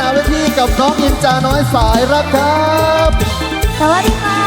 นาเวทีกับน้องอินจาน้อยสายรักครับ สวัสดีค่ะ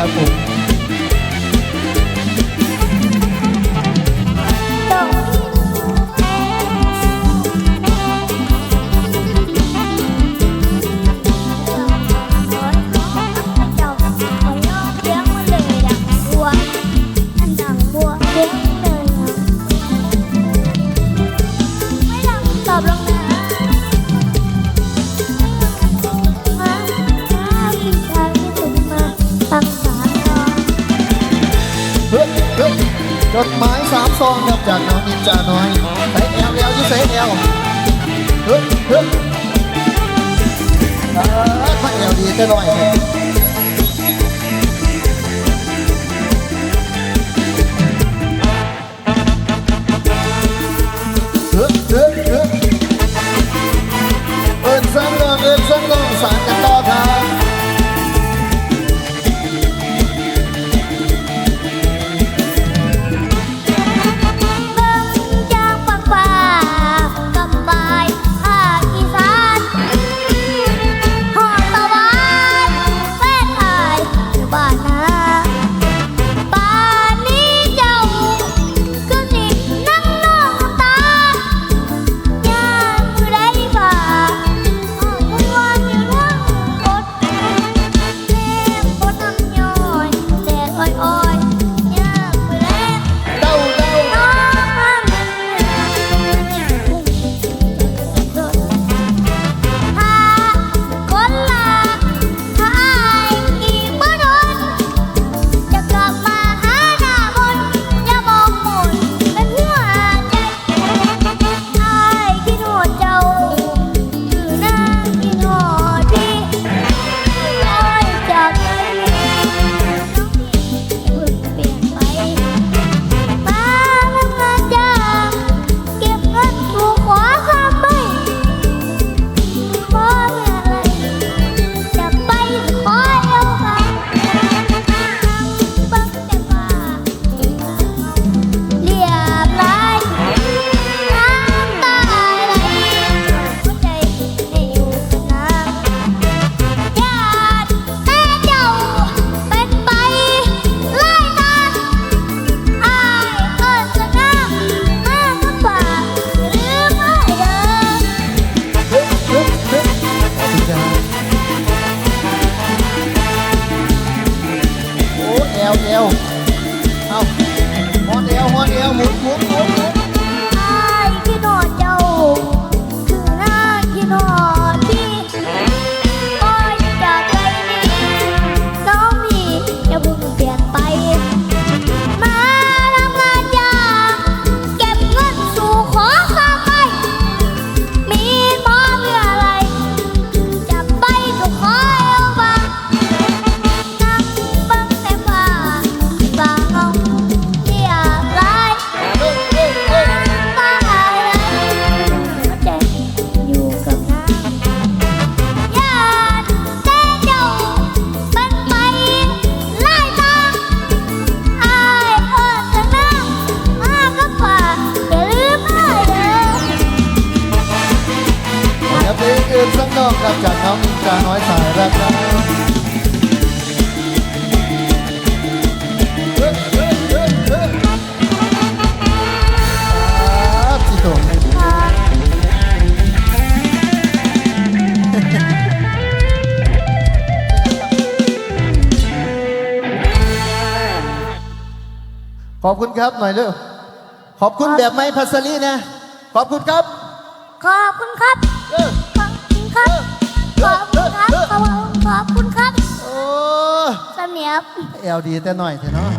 ครับผมตอบลง ดหมายสามซองครับจากน้องนินจาน้อยใส่แอลแอลยุ่ใส่แอลเฮ้ยเฮ้ยถ้าแอลดีจะหน่อยเฮ้ยเฮ้ยเฮ้ยเอิญสังลองเอิญสังลองสารกันต่อ ขอบคุณครับหน่อยเร็วขอบคุณแบบไม่พัสลีนะ ขอบคุณครับ ขอบคุณครับ เออ ขอบคุณครับ ขอบคุณครับ ขอบคุณขอบคุณครับโอ้เสนียบ เอลดีแต่หน่อยเถอะเนาะ